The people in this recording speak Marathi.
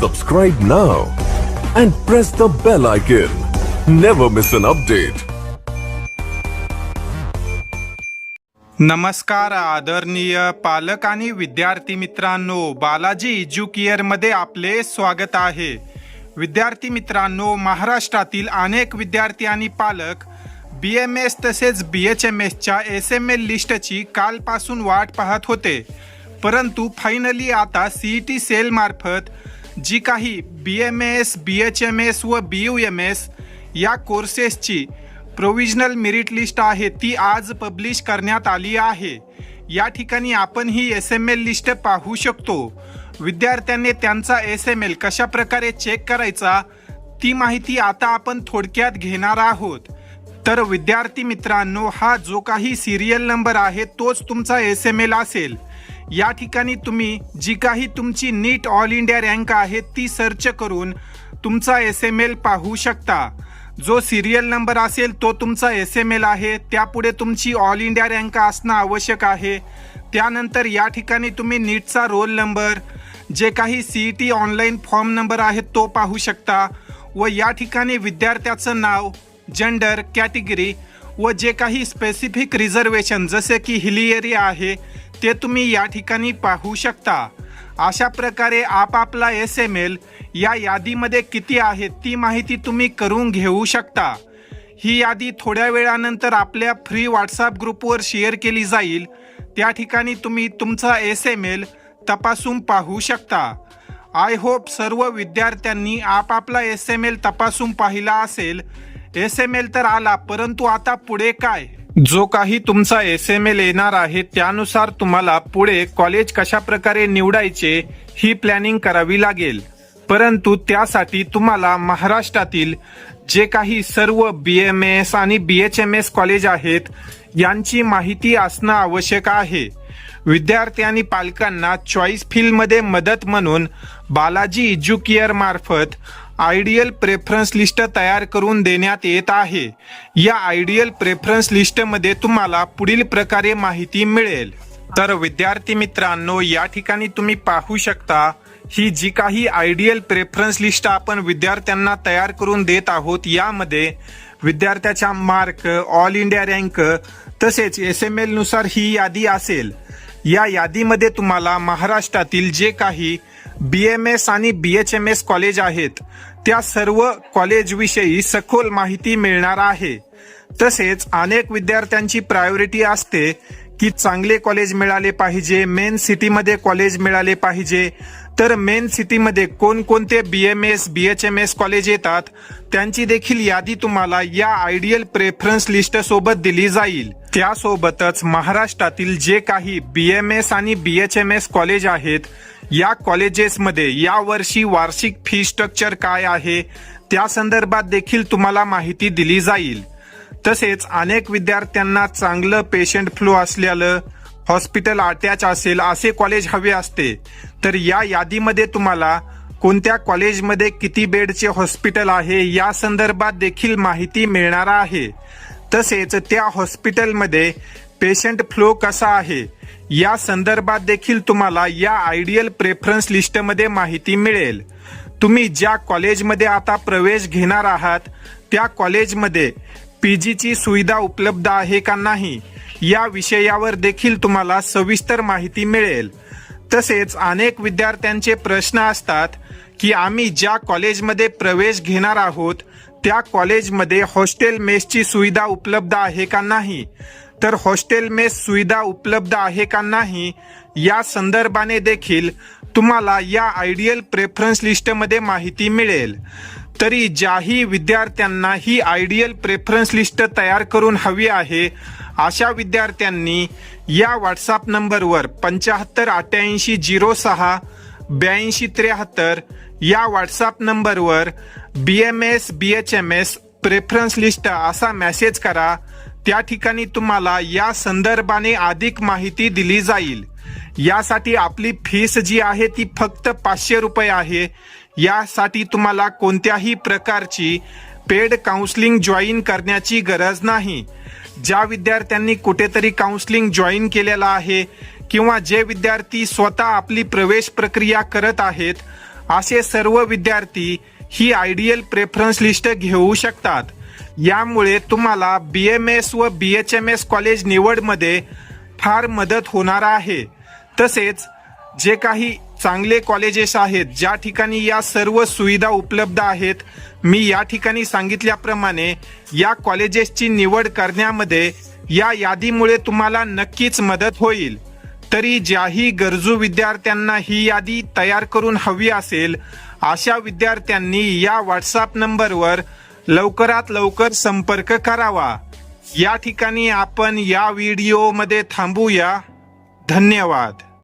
Subscribe now and press the bell icon. Never miss an update. नमस्कार आदरणीय पालक आणि विद्यार्थी मित्रांनो बालाजी एज्युकेअरमध्ये आपले स्वागत आहे विद्यार्थी मित्रांनो महाराष्ट्रातील अनेक विद्यार्थी आणि पालक बी एम एस तसेच बी एच एम एसच्या एस एम एल लिस्टची कालपासून वाट पाहत होते परंतु फायनली आता सी ई टी सेलमार्फत जी काही B M S B H M S व बी यू एम एस या कोर्सेसची प्रोविजनल मेरिट लिस्ट आहे ती आज पब्लिश करण्यात आली आहे. या ठिकाणी आपण ही एस एम एल लिस्ट पाहू शकतो. विद्यार्थ्यांनी त्यांचा एस एम एल कशा प्रकारे चेक करायचा ती माहिती आता आपण थोडक्यात घेणार आहोत. तर विद्यार्थी मित्रांनो हा जो काही सिरियल नंबर आहे तोच तुमचा एस एम एल असेल. या ठिकाणी तुम्ही जी काही तुमची नीट ऑल इंडिया रँक आहे ती सर्च करून तुमचा एस एम एल पाहू शकता. जो सिरियल नंबर असेल तो तुमचा एस एम एल आहे त्यापुढे तुमची ऑल इंडिया रँक असणं आवश्यक आहे. त्यानंतर या ठिकाणी तुम्ही नीटचा रोल नंबर जे काही C E T online form number आहे तो पाहू शकता. व या ठिकाणी विद्यार्थ्याचं नाव जेंडर कॅटेगरी व जे काही स्पेसिफिक रिझर्वेशन जसे की हिली एरिया आहे ते तुम्ही या ठिकाणी पाहू शकता. अशा प्रकारे आपापला एस एम एल या यादीमध्ये किती आहे ती माहिती तुम्ही करून घेऊ शकता. ही यादी थोड्या वेळानंतर आपल्या फ्री व्हॉट्सअप ग्रुपवर शेअर केली जाईल. त्या ठिकाणी तुम्ही तुमचा एस एम एल तपासून पाहू शकता. आय होप सर्व विद्यार्थ्यांनी आपापला एस एम एल तपासून पाहिला असेल. एस एम एल तर आला परंतु आता पुढे काय? जो काही तुमचा एस एम एल येणार आहे त्यानुसार तुम्हाला पुढे कॉलेज कशा प्रकारे निवडायचे ही प्लॅनिंग करावी लागेल. परंतु त्यासाठी तुम्हाला महाराष्ट्रातील जे काही सर्व बी एम एस आणि B H M S college आहेत यांची माहिती असणं आवश्यक आहे. विद्यार्थी आणि पालकांना चॉईस फील्डमध्ये मदत म्हणून बालाजी एज्युकेअर मार्फत आयडियल प्रेफरन्स लिस्ट तयार करून देण्यात येत आहे. या आयडियल प्रेफरन्स लिस्टमध्ये तुम्हाला पुढील प्रकारे माहिती मिळेल. तर विद्यार्थी मित्रांनो या ठिकाणी तुम्ही पाहू शकता ही जी काही आयडियल प्रेफरन्स लिस्ट आपण विद्यार्थ्यांना तयार करून देत आहोत यामध्ये विद्यार्थ्याच्या मार्क ऑल इंडिया रँक तसेच एस एम एलनुसार ही यादी असेल. या यादीमध्ये तुम्हाला महाराष्ट्रातील जे काही बी एम एस आणि B H M S college आहेत. त्या सर्व कॉलेजविषयी सखोल माहिती मिळणार आहे. तसेच अनेक विद्यार्थ्यांची प्रायोरिटी असते की चांगले कॉलेज मिळाले पाहिजे मेन सिटीमध्ये कॉलेज मिळाले पाहिजे. तर मेन सिटीमध्ये कोणकोणते B M S B H M S college येतात त्यांची देखील यादी तुम्हाला या आयडियल प्रेफरन्स लिस्ट सोबत दिली जाईल. त्यासोबतच महाराष्ट्रातील जे काही बी एम एस आणि B H M S college आहेत या कॉलेजेसमध्ये या वर्षी वार्षिक फी स्ट्रक्चर काय आहे? त्या संदर्भात देखील तुम्हाला माहिती दिली जाईल. तसेच अनेक विद्यार्थ्यांना चांगलं पेशंट फ्लो असलेलं हॉस्पिटल अटॅच असेल असे कॉलेज हवे असते. तर या यादीमध्ये तुम्हाला कोणत्या कॉलेजमध्ये किती बेडचे हॉस्पिटल आहे या संदर्भात देखील माहिती मिळणार आहे. तसेच त्या हॉस्पिटलमध्ये पेशंट फ्लो कसा आहे? या संदर्भात देखील तुम्हाला या आयडियल प्रेफरन्स लिस्टमध्ये माहिती मिळेल. तुम्ही ज्या कॉलेजमध्ये आता प्रवेश घेणार आहात त्या कॉलेजमध्ये पी जीची सुविधा उपलब्ध आहे का नाही या विषयावर देखील तुम्हाला सविस्तर माहिती मिळेल. तसेच अनेक विद्यार्थ्यांचे प्रश्न असतात की आम्ही ज्या कॉलेजमध्ये प्रवेश घेणार आहोत त्या कॉलेजमध्ये हॉस्टेल मेसची सुविधा उपलब्ध आहे का नाही? तर हॉस्टेल मेस सुविधा उपलब्ध आहे का नाही या संदर्भाने देखील तुम्हाला या आयडियल प्रेफरन्स लिस्टमध्ये माहिती मिळेल. तरी ज्याही विद्यार्थ्यांना ही आयडियल प्रेफरन्स लिस्ट तयार करून हवी आहे अशा विद्यार्थ्यांनी या व्हॉट्सअप नंबरवर पंच्याहत्तर अठ्ठ्याऐंशी झिरो सहा ब्याऐंशी त्र्याहत्तर या व्हॉट्सअप नंबरवर B M S B H M S preference list असा मेसेज करा. त्या ठिकाणी तुम्हाला या संदर्भाने अधिक माहिती दिली जाईल. यासाठी आपली फीस जी आहे ती फक्त पाचशे रुपये आहे. यासाठी तुम्हाला कोणत्याही प्रकारची पेड काउन्सलिंग जॉईन करण्याची गरज नाही. ज्या विद्यार्थ्यांनी कुठेतरी काउन्सलिंग जॉईन केलेलं आहे किंवा जे विद्यार्थी स्वतः आपली प्रवेश प्रक्रिया करत आहेत असे सर्व विद्यार्थी ही आयडियल प्रेफरन्स लिस्ट घेऊ शकतात. यामुळे तुम्हाला बी एम एस व B H M S college निवडमध्ये फार मदत होणार आहे. तसेच जे काही चांगले कॉलेजेस आहेत ज्या ठिकाणी या सर्व सुविधा उपलब्ध आहेत मी या ठिकाणी सांगितल्याप्रमाणे या कॉलेजेसची निवड करण्यामध्ये या यादीमुळे तुम्हाला नक्कीच मदत होईल. तरी ज्याही गरजू विद्यार्थ्यांना ही यादी तयार करून हवी असेल अशा विद्यार्थ्यांनी या व्हॉट्सअप नंबरवर लवकरात लवकर संपर्क करावा. या ठिकाणी आपण या व्हिडिओमध्ये थांबूया. धन्यवाद.